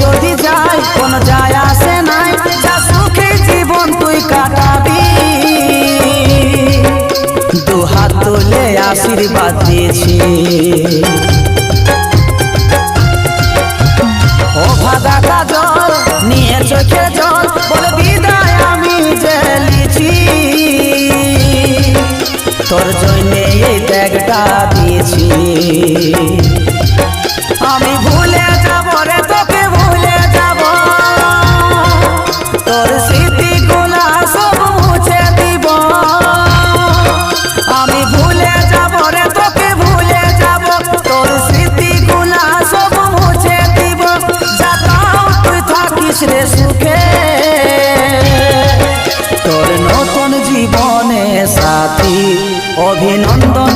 যদি যাই, কোনো যায় আসে নাই। যা সুখে জীবন তুই কাটাবি। দু হাত তোলে আশীর্বাদ দিয়েছি। ও ভাদা কাজল, নিয়ে চোখে জল, বলে বিদায় আমি জেলেছি তোর জন্যে এই ব্যাগটা দিয়েছি। আমি ভুলে যাব রে, তোকে ভুলে যাব। তোর স্মৃতি গুলা সব মুছে দিব। যাতাও তুই থাকিস রে সুখে। তোর নতুন জীবনে সাথী, অভিনন্দন